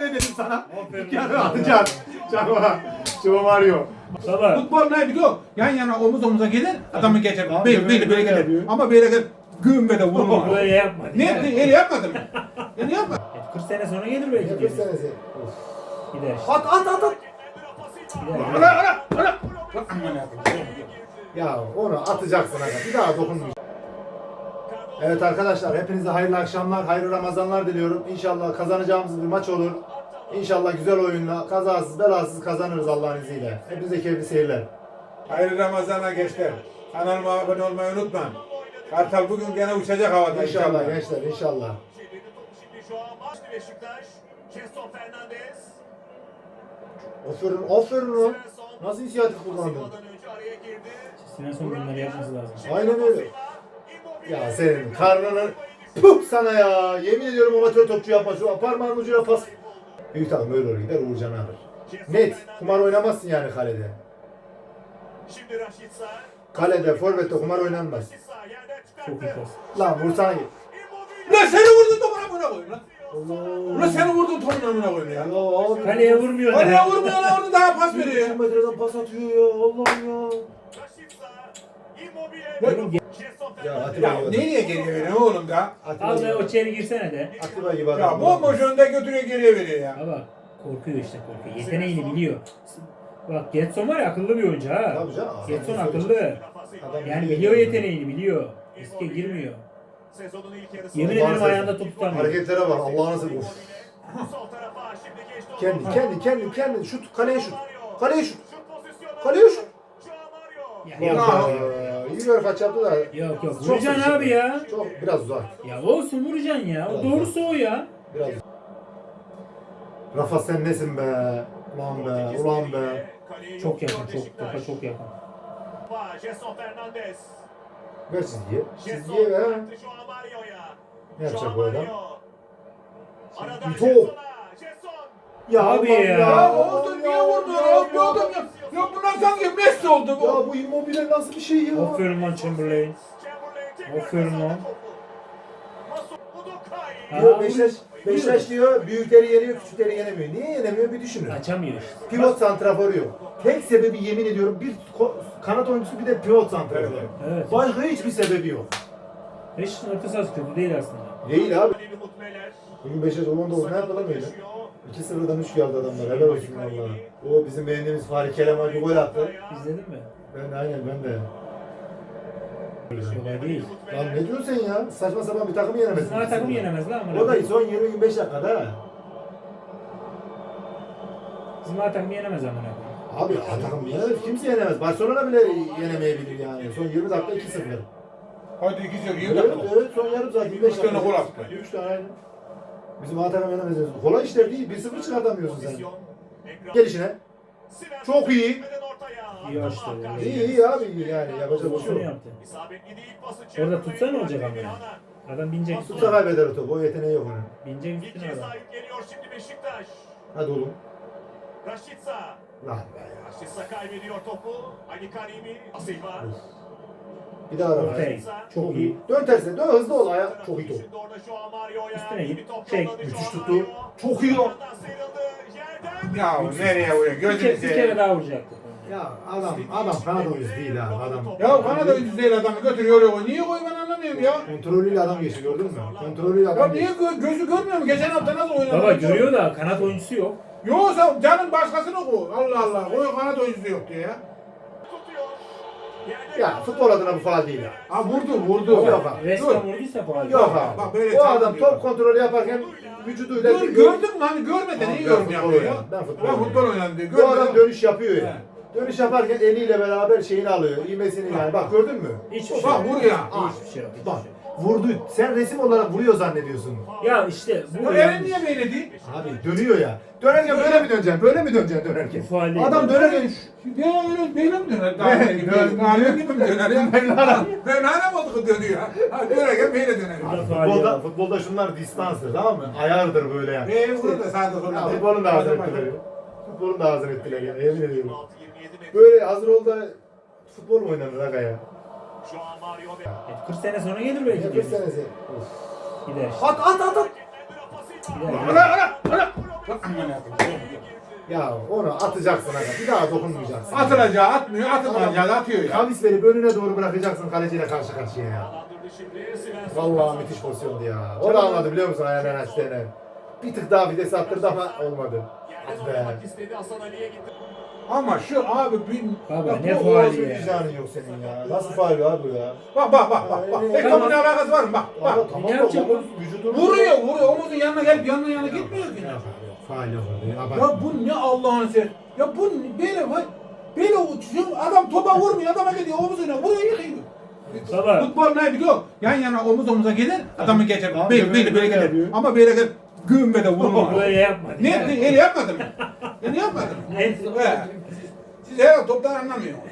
ne dedim sana? Yani atacaksın. Çakma. Çoğu Mario. Baba. Futbol ne biliyor? Yan yana omuz omuza gelir, adamı geçer. Tamam, Böyle böyle böyle böyle yapıyor. gider. Ama böyle gel güm be de vurma. Böyle yapma. Ne ne öyle yapmadın mı? Yani yapma. 40 sene sonra gelir belki Yakın diyor. senesi. Gider işte. At at at at. Gider. Ana ana ana. Ya onu atacaksın aga. Bir daha dokunmayacak. Evet arkadaşlar hepinize hayırlı akşamlar, hayırlı Ramazanlar diliyorum. İnşallah kazanacağımız bir maç olur. İnşallah güzel oyunla kazasız belasız kazanırız Allah'ın izniyle. Hepinize keyifli seyirler. Hayırlı Ramazan'a gençler. Kanalıma abone olmayı unutmayın. Kartal bugün gene uçacak havada İnşallah inşallah. gençler inşallah. Beşiktaş. Gerson Fernandez. Aferin aferin lan. Nasıl inisiyatif kullandın? Girdi. Svensson bunları yapması lazım. Aynen öyle. Ya senin karnını puh sana ya. Yemin ediyorum amatör topçu yapma. Şu parmağın ucuna pas. Büyük takım öyle olur gider Uğurcan alır. Net. Kumar oynamazsın yani kalede. Şimdi Raşit Sağ. Kalede, forvette kumar oynanmaz. Çok iyi pas. Lan vursana git. Lan seni vurdun topun amına koyayım lan. Allah. Ulan seni vurdun topun amına koyayım ya. Ya abi. Kaleye vurmuyor. Da. vurmuyor lan orada daha pas veriyor 100 ya. metreden pas atıyor ya. Allah'ım ya. Raşit Ya. Atiba Ya gibi. nereye geliyor benim oğlum da? Atiba o gibi. içeri girsene de. Atiba gibi Ya adam. bomboş önde götürüyor geriye veriyor ya. Ama korkuyor işte korkuyor. Yeteneğini biliyor. Bak Getson var ya akıllı bir oyuncu ha. Tabii canım. Getson akıllı. Adam Yani biliyor yeteneğini biliyor. Riske girmiyor. Sezonun ilk yarısı. Yemin ederim ayağında top tutamıyor. Hareketlere bak Allah'ını. Sol tarafa şimdi geçti. Kendi kendi kendi kendi şut kaleye şut. Kaleye şut. Kaleye şut. Mario. Ya, Yok yok, ya. İyi bir kaç yaptı da. yok yok. Vuracaksın sıkıştı. abi ya. Çok biraz uzak. Ya olsun vuracaksın ya. O doğrusu o ya. Biraz. Rafa sen nesin be? Ulan be, ulan be. Çok yakın çok. Topa çok yakın. Gerson Fernandez. Ver çizgiye. Çizgiye ver. Ne yapacak bu adam? Aradan. Ya Abi ya. Ya oldu niye vurdu ya? Bir adam ya. Sanki Messi oldu Ya bu. bu immobile nasıl bir şey ya? Aferin lan Chamberlain. Aferin lan. Diyor Beşiktaş, Beşiktaş diyor büyükleri yeniyor, küçükleri yenemiyor. Niye yenemiyor bir düşünün. Açamıyor işte. Pivot santraforu yok. Tek sebebi yemin ediyorum bir ko- kanat oyuncusu bir de pivot santraforu. Evet. Başka hiçbir sebebi yok. Beşiktaş'ın orta sahası kötü değil aslında. Değil abi. Bugün Beşiktaş 19 ne yaptı lan böyle? 2-0'dan 3 geldi adamlar. Helal olsun valla. O bizim beğendiğimiz Fahri Keleman bir gol attı. İzledin mi? Ben aynen ben de. Kolay değil. Lan ne diyorsun sen ya? Saçma sapan bir takım yenemezsin. Sana takım yenemez lan amına. O da koyayım. son 20-25 dakikada. Bizim A takımı yenemez amına. koyayım. Abi takım yenemez. Kimse yenemez. Barcelona bile yenemeyebilir yani. Son 20 dakika 2-0. Hadi iki iyi Evet, takım. evet son yarım saat 25 Üç tane dakika. gol attı. 3 tane aynen. Bizim A takım yenemez. Kolay işler değil. 1-0 çıkartamıyorsun sen. Gel işine. Çok iyi. İyi açtı. İyi iyi abi iyi yani. Yapacak bir şey yok. yaptı. İsabetli değil pası. Orada tutsa ne olacak amına? Adam binecek Tutsa kaybeder o topu. O yeteneği yok onun. Binecek üstüne adam. geliyor şimdi Beşiktaş. Hadi oğlum. Raşitsa. Lan be ya. Raşitsa kaybediyor topu. Ali Karimi. Asilva. Bir daha ara. Ortaya. Çok iyi. Dön tersine. Dön hızlı ol. Aya. Çok iyi top. Üstüne iyi git. yolladı Müthiş tuttu. Çok iyi o. Ya nereye vuruyor? Bir kere, bir kere daha vuracaktı. Ya adam adam kanat oyuncusu değil abi adam. Ya Kanada oyuncusu değil adamı götürüyor oraya. Niye koy ben anlamıyorum ya. Kontrolüyle adam geçti gördün mü? Kontrolüyle Ya adam niye geçti. gö- gözü görmüyor mu? Geçen hafta nasıl oynadı? Baba görüyor da kanat oyuncusu yok. Yoksa canın başkasını koy. Allah Allah. Koy kanat oyuncusu yok diyor ya. Tutuyor. Yerden Ya futbol adına bu faal değil ya. Ha vurdu vurdu. Yok abi. Resmen vurduysa faal. Yok abi. Bak böyle o adam top kontrolü yaparken vücuduyla... Dur gördün mü hani görmeden Abi iyi ben yorum futbol yapıyor ya. oynadım, ben futbol Ben oynadım. futbol oynadım diyor. Bu adam Görmeden- dönüş yapıyor ya. Dönüş yaparken eliyle beraber şeyini alıyor. İğmesini yani. Bak gördün mü? Hiçbir şey Bak yok. vur ya. Hiçbir şey yok. hiçbir Bak şey yok. vurdu. Sen resim olarak vuruyor zannediyorsun. Ya işte bu Bu yanlış. niye böyle değil? Abi dönüyor ya. Dönerken böyle mi döneceksin? Böyle mi döneceksin dönerken? Değil. Adam dönerken... Ya öyle böyle mi döner? Önce gibi. Dön- mi döner ya? Mevlana mı oldu dönüyor? Ha dönerken böyle döner. Burada futbolda, futbolda şunlar distanstır tamam mı? Ayardır böyle yani. Eee vurur da solda. Ya futbolun da ağzını Hadi ettiler. Futbolun da ağzını ettiler ya. Yemin ediyorum. 26-27 metre. Böyle hazır ol da futbol mu oynanır aga ya? Joao Mario ve Evet, 40 sene sonra gelir belki. Yakın diyor. senesi. Gider işte. At at at at. Ara ara ara. Bak. Ya onu atacaksın aga. Bir daha dokunmayacaksın. Atılacağı atmıyor, atılacağı da atıyor ya. Kavis verip önüne doğru bırakacaksın kaleciyle karşı karşıya ya. Vallahi müthiş pozisyondu ya. O da anladı biliyor musun ayağının açtığını. Bir tık daha vites attırdı ama olmadı. Be. Ama şu abi bin... Baba, Ya ne bu faali ya. Vicdanın yok senin ya. Nasıl faal abi bu ya? Bak bak bak bak. bak. Ee, Ekonominin alakası var mı? Bak bak. Ama tamam Ne da yapacak omuz vücudunu... Vuruyor vuruyor. Omuzun yanına gelip yanına yana gitmiyor ki. Yok orada ya. Bu ne Allah'ın sen? Ya bu ne- böyle var. Böyle uçuyor. Adam topa vurmuyor. Adama gidiyor omuzuna vuruyor yıkıyor. Baba. Futbol ne biliyor? Yan yana omuz omuza gelir. Adamı geçer. Tamam, Böyle böyle böyle böyle yapıyor. Ama böyle gel gümbede vurma. Böyle yapmadı. ne yaptın? Öyle yapmadın mı? Yani yapmadın mı? Siz herhalde toptan anlamıyorsunuz.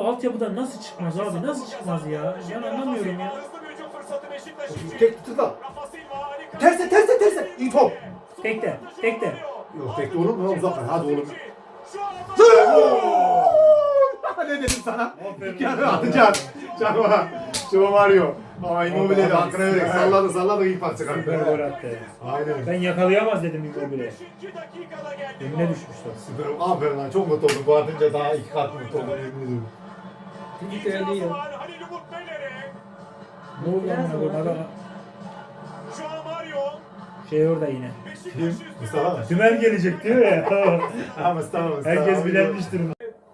Altyapıdan nasıl çıkmaz abi? Nasıl çıkmaz ya? Ben anlamıyorum ya. Tek Silva harika. Terse terse terse. İyi top. Tekte, tekte. Yok bekle oğlum. Oğlum uzak ver. Hadi oğlum. Ne dedim sana? Yani atacağız. Çakma. Şu Mario. Ama Immobile de hakkına vererek salladı salladı iyi pas Süper gol attı. Aynen. Ben yakalayamaz dedim Immobile. 5. dakikada geldi. Önüne düşmüştü. Süper. Aferin lan çok mutlu oldum. Bu atınca daha iki kat mutlu oldum. yemin ediyorum. Halil Umut Meler'e. Ne oldu lan adam? Şey orada yine. Beşiktaş Mustafa mı? Tümer gelecek diyor ya. Ha Mustafa Mustafa. Herkes bilenmiştir.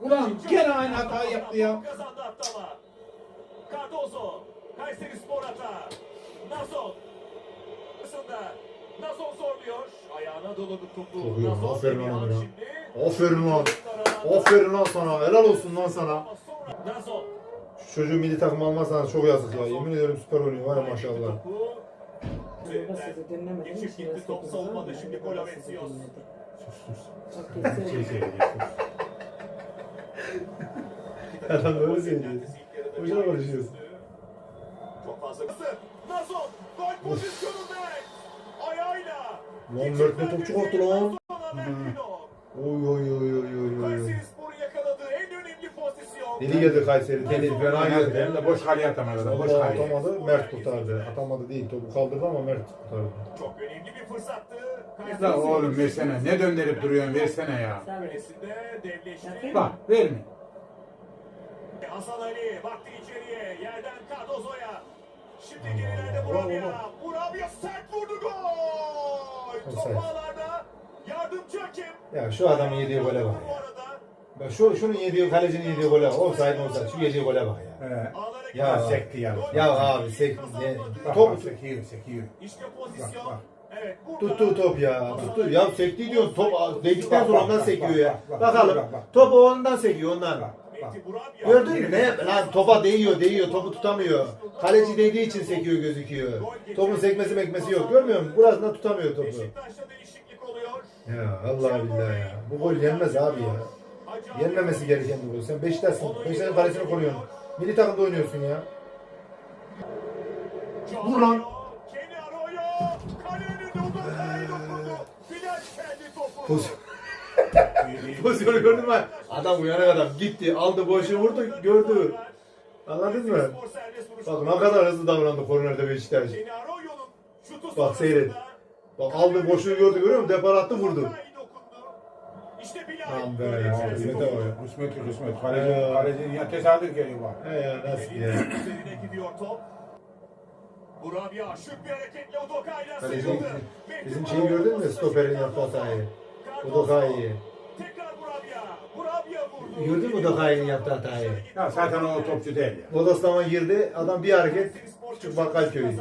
Ulan gene aynı hatayı yaptı ya. Kazandı Attama. Cardozo. Kayseri Spor hata. Nazon. Arasında. Nazon zorluyor. Ayağına doladı topu. Çok iyi. Nazon Aferin lan şimdi. Aferin lan. Aferin lan sana. Helal olsun lan sana. Nazon. Şu çocuğu milli takım almazsanız çok yazık ya. Yemin ediyorum süper oynuyor var ya maşallah. Topu. Geçip gitti top savunmada şimdi gol Avetsios. Adam böyle söylüyor. Hocam konuşuyorsun. Çok fazla. Nazon. Gol pozisyonunda. Ayağıyla. Lan Mert ne top çıkarttı lan. Mertino. Oy oy oy oy oy oy. Deli geldi Kayseri. Deli fena Hem geldi. de boş kaleye atamadı. adam, Boş Allah kaleye. atamadı. Mert kurtardı. Atamadı değil. Topu kaldırdı ama Mert kurtardı. Çok önemli bir fırsattı. La oğlum versene. Ne döndürüp duruyorsun versene ya. Kalesinde devleşti. Bak verme. Hasan Ali baktı içeriye. Yerden Cardozo'ya. Şimdi gerilerde Burabya. Burabya sert vurdu gol. Top Offside. ağlarda. Yardımcı hakem. Ya şu adamın yediği gole bak ya. Bak şu, şunun yediği kalecinin yediği gole bak. Offside offside. Şu yediği gole bak ya. He. Ya geldi. sekti ya. Ya abi sek ne? Bak, Top bak, sekiyor sekiyor. İşte pozisyon. Bak, bak. Evet. burada tuttu top ya. Tuttu. Ya sekti diyorsun. Top değdikten sonra ondan sekiyor ya. bak, bak, Bakalım. bak, bak. Topu ondan sekiyor ondan. Gördün mü ne? Lan topa değiyor değiyor. Topu tutamıyor. Kaleci değdiği için sekiyor gözüküyor. Topun sekmesi mekmesi yok. Görmüyor musun? Burasında tutamıyor topu. Beşiktaş'ta değişiklik oluyor. Ya Allah billahi ya. Bu gol yenmez abi ya. Yenmemesi gereken bir gol. Sen Beşiktaş'sın. Beşiktaş'ın kalesini koruyorsun. Milli takımda oynuyorsun ya. Vur lan. Pozisyon. Pozisyonu gördün mü? Adam uyanık adam. Gitti, aldı boşu vurdu, gördü. Anladın mı? Bak ne kadar hızlı davrandı kornerde Beşiktaş. Bak seyret. Bak aldı boşluğu gördü görüyor musun? Depar attı vurdu. İşte Bilal. Be Böyle ya, Kısmet o ya. Kısmet kısmet. Kaleci, kaleci ya tesadüf geliyor bak. He ya nasıl ya? Üzerine gidiyor top. Burabya şık bir hareketle Udokay'la sıyrıldı. bizim şeyi gördün mü? Stoperin yaptığı hatayı. Udokay'ı. Tekrar Burabya. Burabya vurdu. Gördün mü Udokay'ın yaptığı hatayı? Ya zaten o topçu değil ya. Bodoslama girdi, adam bir hareket, küçük bakkal köyü.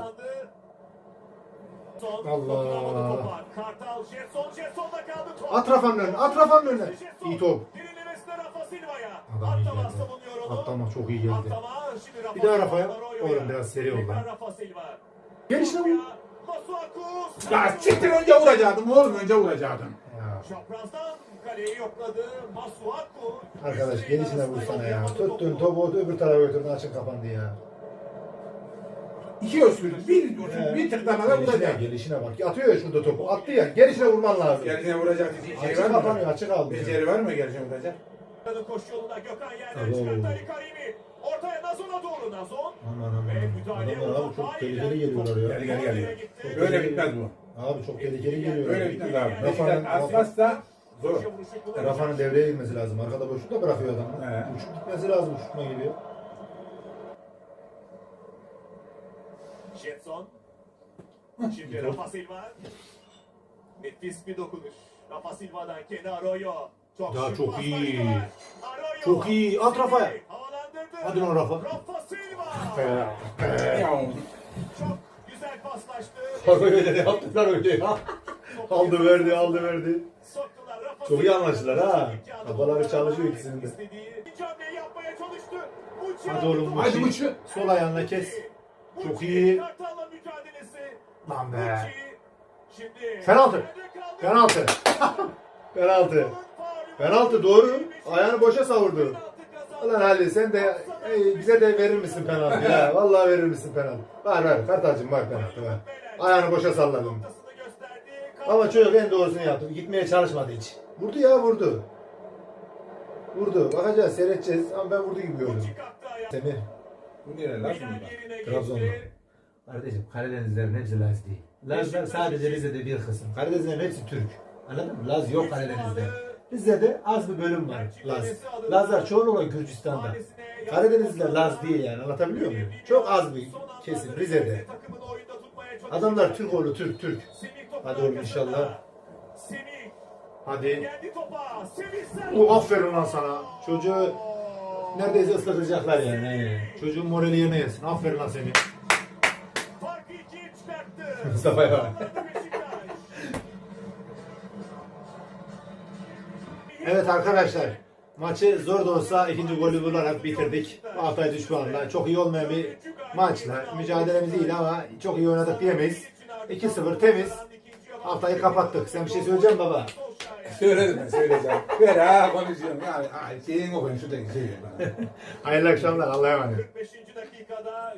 Allah. Kartal Jetson Jetson'da kaldı top. At Rafa'nın önüne, at Rafa'nın önüne. İyi top. Derinlemesine Rafa Silva'ya. Adam iyi Atlama geldi. savunuyor onu. Atlama çok iyi geldi. Atlama, şimdi Rafa Bir daha Rafa'ya. Arroyo'ya. Oğlum biraz seri oldu. Tekrar Rafa Silva. Gelişine vur. Masuaku. Ya siktir önce vuracaktım oğlum önce vuracaktım. Ya. Çaprazdan kaleyi yokladı. Masuaku. Arkadaş gelişine vursana ya. Tuttun topu öbür tarafa götürdün açık kapandı ya. İki ölçülü bir He. bir tıklamada Gelişine, vuracak. gelişine bak. Atıyor ya şurada topu. Attı ya. Gelişine vurman lazım. Gerisine vuracak. Şey Açık var kapanıyor, mı? açık aldı. Beceri var mı gerisine vuracak? Koş yolunda Gökhan yerden çıkarttı Ali Karimi. Ortaya Nazon'a doğru Nazon. Aman aman. Ve müdahale Adamlar abi çok tehlikeli geliyorlar ya. Gel gel gel. Böyle bitmez bu. Abi çok tehlikeli geliyor. Öyle gitmez abi. Rafa'nın, asmazsa zor. Rafa'nın devreye girmesi lazım. Arkada boşlukta bırakıyor adam. He. Uçup gitmesi lazım uçurtma gibi. Şimdi Rafa Silva. Nefis bir dokunuş. Rafa Silva'dan Kenny Arroyo. Çok Ya şık çok paslar iyi. var. Arroyo. Çok iyi. At Rafa'ya. Havalandırdı. Hadi lan Rafa. Rafa Silva. Çok güzel paslaştı. öyle ne yaptılar öyle ya. aldı verdi aldı verdi. Soktular. Rafa Çok iyi Silva. anlaştılar ha. Kafaları çalışıyor ikisinin de. İstediği yapmaya çalıştı. Muçi Hadi oğlum. Hadi Muçi. Sol ayağına kes. Çok iyi. Lan be. Penaltı. Penaltı. Penaltı. Penaltı doğru. Ayağını boşa savurdu. Ulan Ali sen de ey, bize de verir misin penaltı ya? Vallahi verir misin penaltı? Var ver Kartalcığım var penaltı var. Ayağını boşa salladım. Ama çocuk en doğrusunu yaptı. Gitmeye çalışmadı hiç. Vurdu ya vurdu. Vurdu. Bakacağız seyredeceğiz ama ben vurdu gibi gördüm. Semih. Bu ne lan? Trabzon'da. Kardeşim Karadenizlerin hepsi Laz değil. Lazlar sadece Rize'de bir kısım. Karadenizlerin hepsi Türk. Anladın mı? Laz yok Karadeniz'de. Rize'de az bir bölüm var Laz. Lazlar çoğunlukla Gürcistan'da. Karadenizliler Laz değil yani anlatabiliyor muyum? Çok az bir kesim Rize'de. Adamlar Türk oğlu Türk Türk. Hadi oğlum inşallah. Hadi. O aferin lan sana. Çocuğu neredeyse ıslatacaklar yani. Çocuğun morali yerine yesin. Aferin lan seni. Bak. Beşiktaş. Evet arkadaşlar. Maçı zor da olsa ikinci golü bularak bitirdik. Altay düş puanla. Çok iyi olmayan bir maçla. Mücadelemiz iyiydi ama çok iyi oynadık diyemeyiz. 2-0 temiz. Haftayı kapattık. Sen bir şey söyleyeceksin baba. Söyledim ben söyleyeceğim. Ver ha konuşuyorum. Ya ay, şeyin okuyun şuradaki şeyi. Hayırlı akşamlar. Allah'a emanet. 45. dakikada